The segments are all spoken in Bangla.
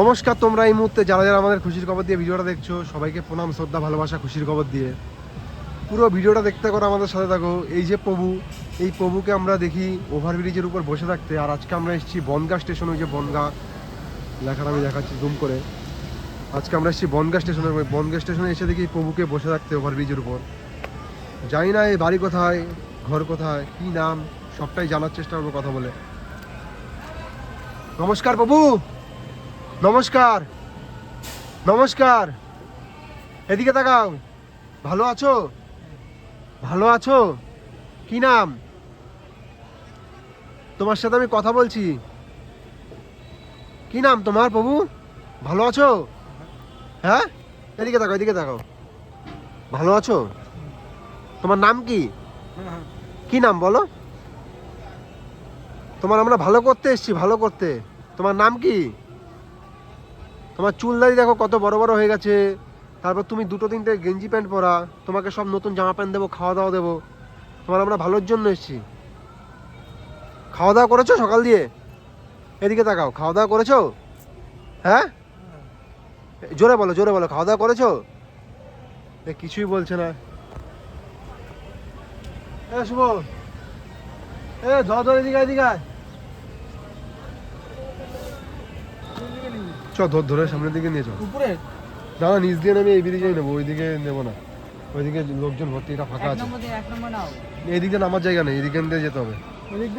নমস্কার, তোমরা এই মুহূর্তে যারা যারা আমাদের খুশির খবর দিয়ে ভিডিওটা দেখছ, সবাইকে প্রণাম, শ্রদ্ধা, ভালোবাসা, খুশির খবর দিয়ে। পুরো ভিডিওটা দেখতে করো আমাদের সাথে থাকো। এই যে প্রভু, এই প্রভুকে আমরা দেখি ওভারব্রিজের উপর বসে থাকতে। আর আজকে আমরা এসেছি বনগা স্টেশন, ওই যে বনগা লেখাটা আমি দেখাচ্ছি জুম করে। আজকে আমরা এসেছি বনগা স্টেশনে বনগা স্টেশনে এসে দেখি প্রভুকে বসে থাকতে ওভারব্রিজের উপর। জানি না এই বাড়ি কোথায়, ঘর কোথায়, কি নাম, সবটাই জানার চেষ্টা করব কথা বলে। নমস্কার প্রভু! নমস্কার। নমস্কার। এদিকে তাকাও। ভালো আছো? ভালো আছো? কি নাম? তোমার সাথে আমি কথা বলছি। কি নাম তোমার প্রভু? ভালো আছো? হ্যাঁ? এদিকে তাকাও এদিকে তাকাও। ভালো আছো? তোমার নাম কি? কি নাম বলো? তোমার আমরা ভালো করতে এসছি, ভালো করতে। তোমার নাম কি? তোমার চুল দাড়ি দেখো কত বড় বড় হয়ে গেছে। তারপর তুমি দুটো তিনটে গেঞ্জি প্যান্ট পরা, তোমাকে সব নতুন জামা প্যান্ট দেবো খাওয়া দাওয়া দেবো। তোমার আমরা ভালোর জন্য এসেছি। খাওয়া দাওয়া করেছ সকাল দিয়ে? এদিকে তাকাও খাওয়া দাওয়া করেছ? হ্যাঁ? জোরে বলো জোরে বলো খাওয়া দাওয়া করেছ কিছুই বলছে না। এ, শুভ। এ, ধর এদিকে এদিকে চ ধর ধরে সামনের দিকে নিয়ে চল উপরে? না নিচ দিয়ে আমি এই ব্রিজে নেব ওইদিকে নেব না। ওইদিকে লোকজন ভর্তি এটা ফাঁকা আছে। এইদিকে নামার জায়গা নেই এদিকে দিয়ে যেতে হবে। ওইদিক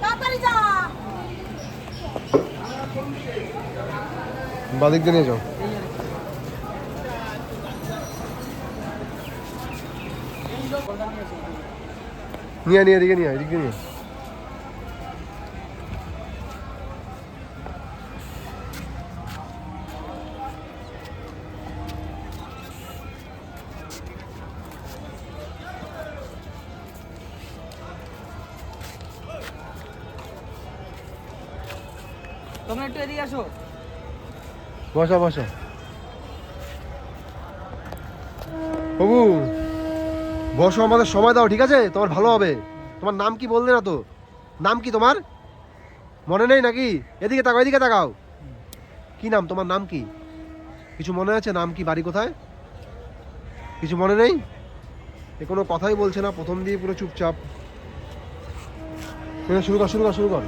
তাড়াতাড়ি যাও। বাদিক দিয়ে নিয়ে যাও। নিয়ে নিয়ে এদিকে নিয়ে আয়, এদিকে নিয়ে বসো বসো। বাবু বসো, আমাদের সময় দাও, ঠিক আছে? তোমার ভালো হবে। তোমার নাম কি বললে না তো? নাম কি তোমার? মনে নেই নাকি? এদিকে তাকাও এদিকে তাকাও। কি নাম? তোমার নাম কি? কিছু মনে আছে? নাম কি? বাড়ি কোথায়? কিছু মনে নেই? এ কোনো কথাই বলছে না। প্রথম দিয়ে পুরো চুপচাপ। শুরু কর শুরু কর শুরু কর।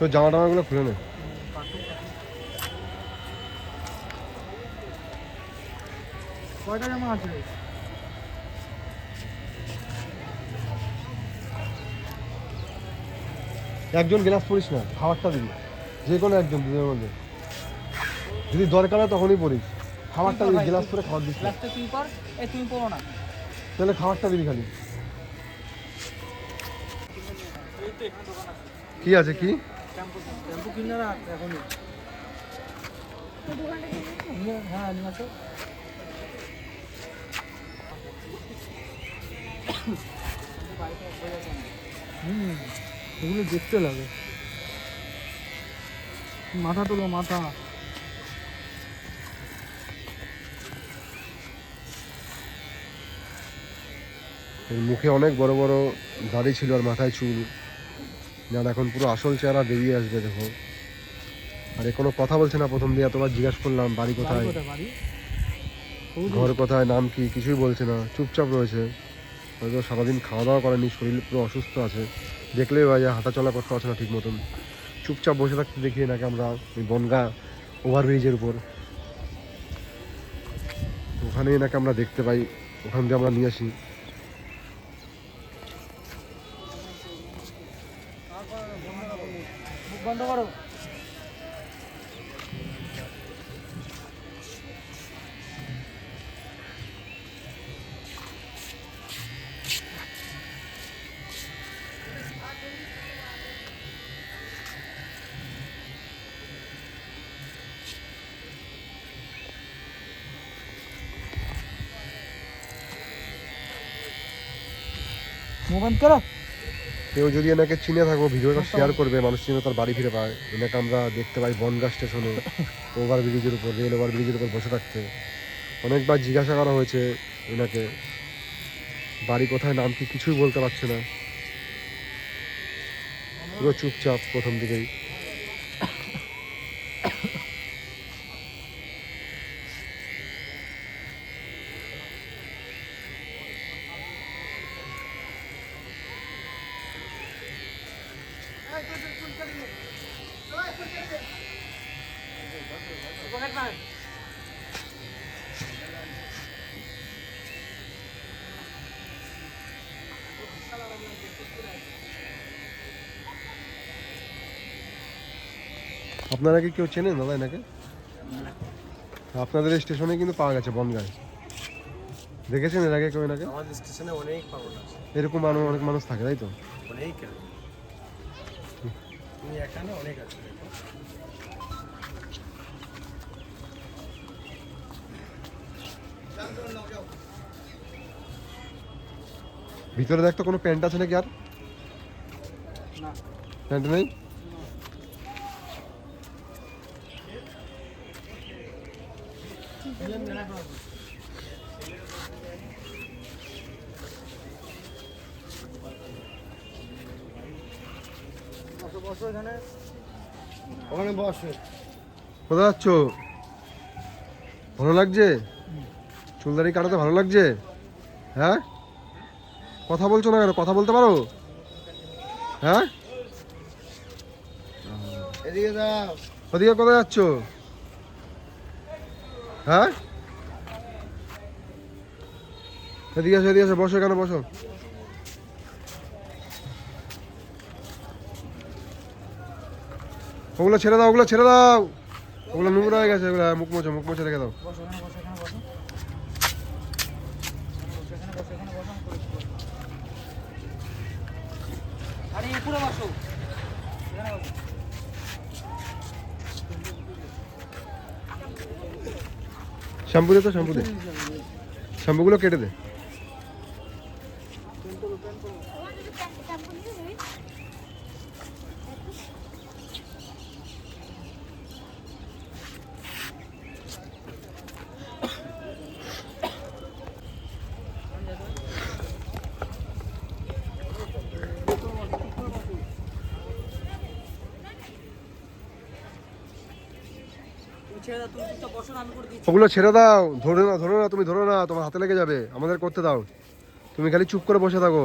তো জামা টামাগুলো খুলে নে। কয়টা জামা আছে? একজন গ্লাস পড়িস না খাবারটা দিবি। যে কোনো একজন দুজনের মধ্যে। যদি দরকার হয় তখনই পড়িস খাবারটা দিবি গ্লাস করে খাবার দিস না। তুই কর এই তুমি পড়ো না। তাহলে খাবারটা দিবি খালি। কি আছে কি? শ্যাম্পু এখনই। হ্যাঁ হুম, এগুলো দেখতে লাগে। মাথা তোলো, মাথা। মুখে অনেক বড় বড় দাড়ি ছিল আর মাথায় চুল। যার এখন পুরো আসল চেহারা বেরিয়ে আসবে দেখো। আর এ কোনো কথা বলছে না প্রথম দিয়ে এতবার জিজ্ঞাসা করলাম বাড়ি কোথায়? ঘর কোথায় নাম কি কিছুই বলছে না চুপচাপ রয়েছে। হয়তো সারাদিন খাওয়া দাওয়া করেনি শরীর পুরো অসুস্থ আছে। দেখলেই হয় যে হাঁটা চলা করতে পারছে না ঠিক মতন। চুপচাপ বসে থাকতে দেখি নাকি আমরা ওই বনগা ওভারব্রিজের উপর। ওখানেই নাকি আমরা দেখতে পাই ওখান দিয়ে আমরা নিয়ে আসি। করো। কেউ যদি এনাকে চিনে থাকো, ভিডিওটা শেয়ার করবে, মানুষ চিনে তার বাড়ি ফিরে পায়। এনাকে আমরা দেখতে পাই বনগা স্টেশনে, ওভার ব্রিজের উপর, রেল ওভার ব্রিজের উপর বসে থাকতে। অনেকবার জিজ্ঞাসা করা হয়েছে এনাকে, বাড়ি কোথায়, নাম কি কিছুই বলতে পারছে না। পুরো চুপচাপ প্রথম দিকেই। আপনারা কি কেউ চেনেন দাদা এনাকে? আপনাদের এই স্টেশনে কিন্তু পাওয়া গেছে বনগায় দেখেছেন এর আগে কেউ এনাকে? আমাদের স্টেশনে অনেক পাগল আছে। এরকম মানুষ অনেক মানুষ থাকে তাই তো? অনেক এখানে অনেক আছে। ভিতরে দেখতো কোনো প্যান্ট আছে নাকি আর? প্যান্ট নেই? বসো বসো এখানে। ওখানে বসো। কোথায় যাচ্ছ? ভালো লাগছে? চুলদারি কাটাতে ভালো লাগছে? হ্যাঁ? কথা বলছো না কেন? কথা বলতে পারো? হ্যাঁ? এদিকে দাও ওদিকে কোথায় যাচ্ছ? হ্যাঁ? এদিকে আসো এদিকে আসো বসো এখানে বসো। ওগুলো ছেড়ে দাও, ওগুলো ছেড়ে দাও। ওগুলো নোংরা হয়ে গেছে ওগুলো মুখ মোছো মুখ মোছো রেখে দাও। শ্যাম্পু দে তো, শ্যাম্পু দে। শ্যাম্পুগুলো কেটে দে তুমি ছেড়ে দাও তুমি চুপচাপ বসো না আমি করে দিচ্ছি ওগুলো ছেড়ে দাও, ধরে না, ধরো না, তুমি ধরো না, তোমার হাতে লেগে যাবে, আমাদের করতে দাও। তুমি খালি চুপ করে বসে থাকো।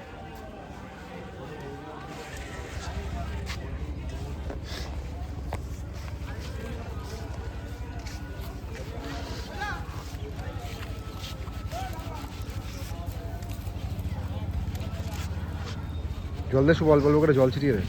জল দিয়ে শুভ অল্প অল্প করে জল ছিটিয়ে দে।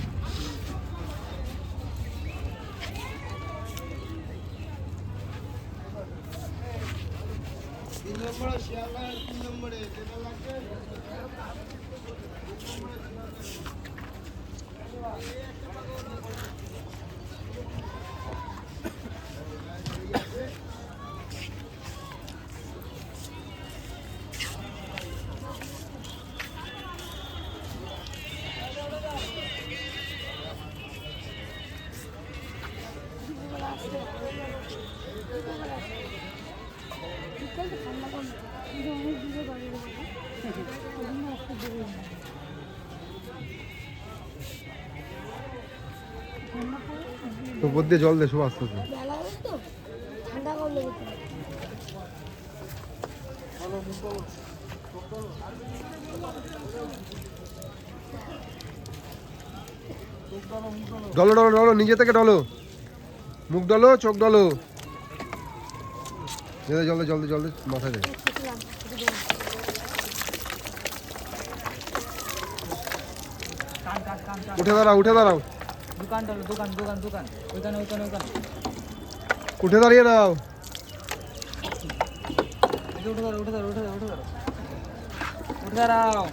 উপর দিয়ে জল দে শুভ আস্তে আস্তে। ডলো ডলো ডলো নিজে থেকে ডলো। মুখ ডলো চোখ ডলো। জলদি জলদি জলদি জলদি মাথায় দে কান কান কান কান উঠে দাঁড়াও উঠে দাঁড়াও। দোকান ডালো দোকান দোকান দোকান ওইখানে ওইখানে ওইখানে উঠে দাঁড়িয়ে যে উঠে দাঁড়াও উঠে দাঁড়াও উঠে দাঁড়াও উঠে দাঁড়াও উঠে দাঁড়াও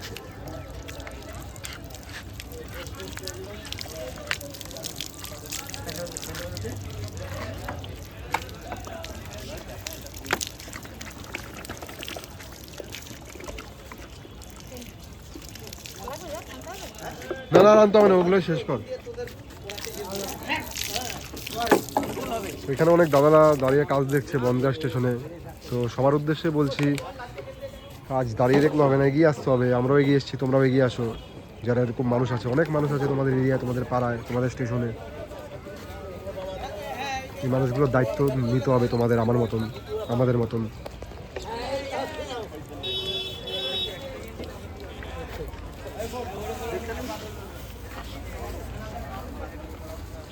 না না আনতে হবে না ওগুলো শেষ কর এখানে অনেক দাদারা দাঁড়িয়ে কাজ দেখছে বনগা স্টেশনে। তো সবার উদ্দেশ্যে বলছি কাজ দাঁড়িয়ে দেখলে হবে না, এগিয়ে আসতে হবে। আমরাও এগিয়ে এসেছি, তোমরাও এগিয়ে আসো। যারা এরকম মানুষ আছে, অনেক মানুষ আছে তোমাদের এরিয়ায় তোমাদের পাড়ায়, তোমাদের স্টেশনে। এই মানুষগুলোর দায়িত্ব নিতে হবে তোমাদের, আমার মতন, আমাদের মতন।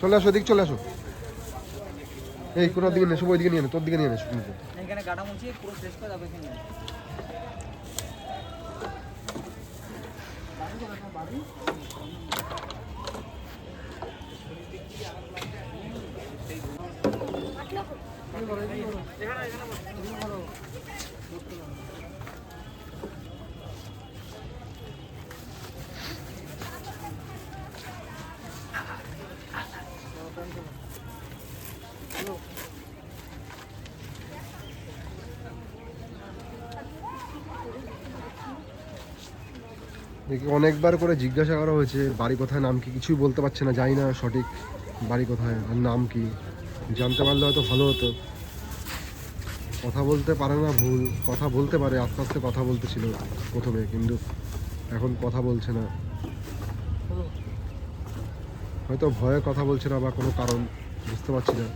চলে আসো, এদিক চলে আসো। এই কোনার দিকে নেশো ওই দিকে নিয়ে নে তোর দিকে নিয়ে নেশো কিন্তু এখানে গাটা মুছিয়ে পুরো শেষ করে যাবে এখানে অনেকবার করে জিজ্ঞাসা করা হয়েছে, বাড়ি কোথায়, নাম কি, কিছুই বলতে পারছে না জানি না, সঠিক বাড়ি কোথায়, আর নাম কি, জানতে পারলে হয়তো ভালো হতো। কথা বলতে পারে না ভুল, কথা বলতে পারে, আস্তে আস্তে কথা বলতেছিল প্রথমে, কিন্তু এখন কথা বলছে না। হয়তো ভয়ে কথা বলছে না বা কোনো কারণ, বুঝতে পারছি না।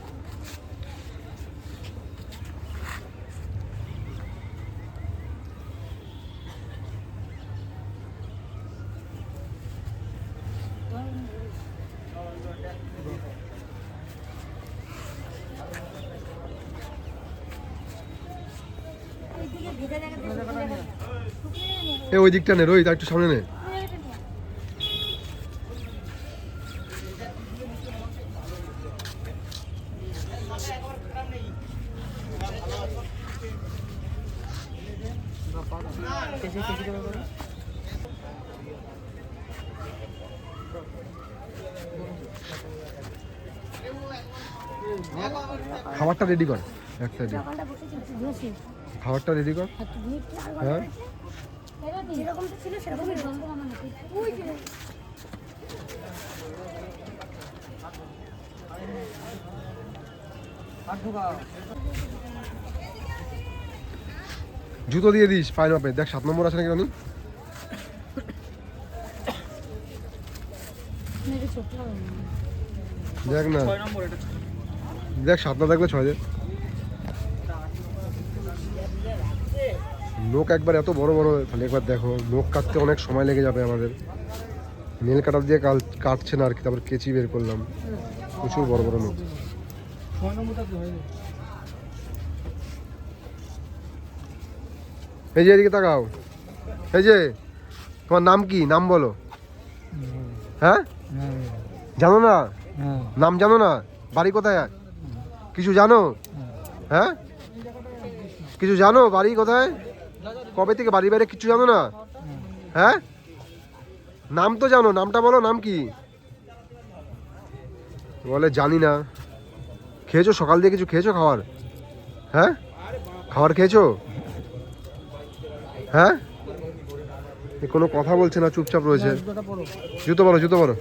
এ ওই দিকটা নে রোহিত একটু সামনে নে। খাবারটা রেডি কর। এক খাবারটা রেডি কর। হ্যাঁ যেরকম ছিল সেরকমই বলব আমার ওই যে। আর ঢোকাও জুতো দিয়ে দিস পায়ের মাপে দেখ সাত নম্বর আছে নাকি রানি? দেখ না। ছয় নম্বর এটা দেখ সাত না থাকলে ছয় দে। নোক একবার এত বড় বড়, তাহলে একবার দেখো নোক কাটতে অনেক সময় লেগে যাবে আমাদের। নেল কাটার দিয়ে কাল কাটছে না আর কি, তারপর কেচি বের করলাম। প্রচুর বড় বড় হয়ে এই যে এদিকে তাকাও। এই যে, তোমার নাম কি? নাম বলো। হ্যাঁ? জানো না? নাম জানো না? বাড়ি কোথায়? কিছু জানো? হ্যাঁ? কিছু জানো বাড়ি কোথায়? কবে থেকে বাড়ি বাইরে কিছু জানো না? হ্যাঁ? নাম তো জানো, নামটা বলো, নাম কি? বলে জানি না। খেয়েছো? সকাল দিয়ে কিছু খেয়েছো খাবার হ্যাঁ? খাবার খেয়েছো? হ্যাঁ? কোনো কথা বলছে না, চুপচাপ রয়েছে। জুতো বলো জুতো বলো জুতো পরো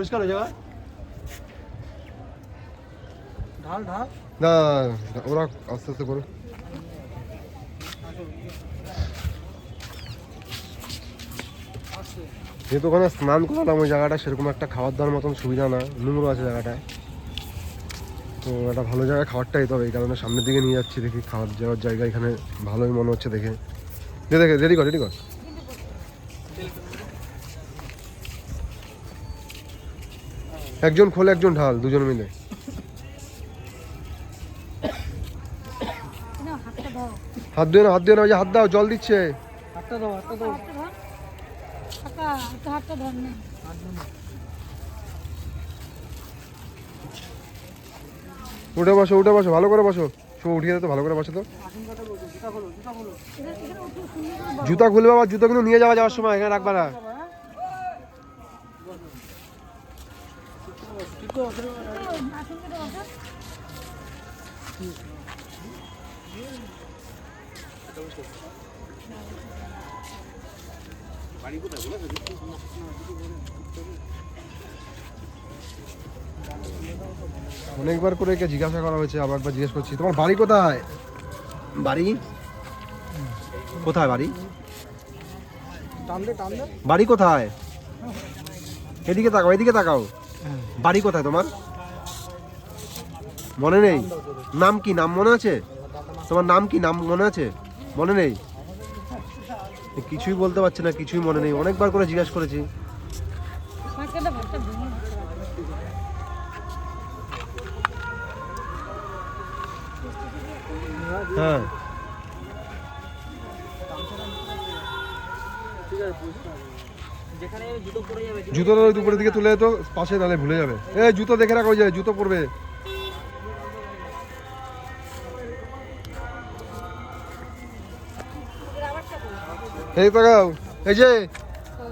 পরিষ্কার হয়ে যাবে। ঢাল ঢাল। না ওরা আস্তে আস্তে করো যেহেতু ওখানে স্নান করালাম, ওই জায়গাটা সেরকম একটা খাবার দাওয়ার মতন সুবিধা না, নোংরা আছে জায়গাটায়। তো একটা ভালো জায়গায় খাবারটা যেতে হবে, এই কারণে সামনের দিকে নিয়ে যাচ্ছি দেখি, খাবার যাওয়ার জায়গা এখানে ভালোই মনে হচ্ছে দেখে। দেখে রেডি কর রেডি কর। একজন খোলে একজন ঢাল দুজন মিলে। দাও হাত দিয়ে না হাত দিয়ে না ওই যে হাত দাও জল দিচ্ছে। হাতটা দাও দাও ধর। না। উঠে বসো উঠে বসো ভালো করে বসো। সব উঠিয়ে দে তো ভালো করে বসো তো। জুতা খুলবে আবার জুতোগুলো নিয়ে যাওয়া যাওয়ার সময় এখানে রাখবা না। অনেকবার করে একে জিজ্ঞাসা করা হয়েছে আবার একবার জিজ্ঞেস করছি। তোমার বাড়ি কোথায়? বাড়ি? কোথায় বাড়ি? বাড়ি কোথায়? এদিকে তাকাও এদিকে তাকাও। বাড়ি কোথায় তোমার? মনে নেই? নাম কি? নাম মনে আছে? তোমার নাম কি? নাম মনে আছে? মনে নেই? কিছুই বলতে পারছে না, কিছুই মনে নেই। অনেকবার করে জিজ্ঞাসা করেছি। হ্যাঁ। ঠিক আছে জুতোটা ওই দুপুরের দিকে তুলে তো পাশে তাহলে ভুলে যাবে। এ জুতো দেখে রাখো যায় জুতো পরবে। এই তো এই যে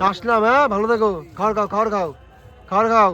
আসলাম হ্যাঁ ভালো থাকো। খাওয়ার খাও খাওয়ার খাও খাওয়ার খাও।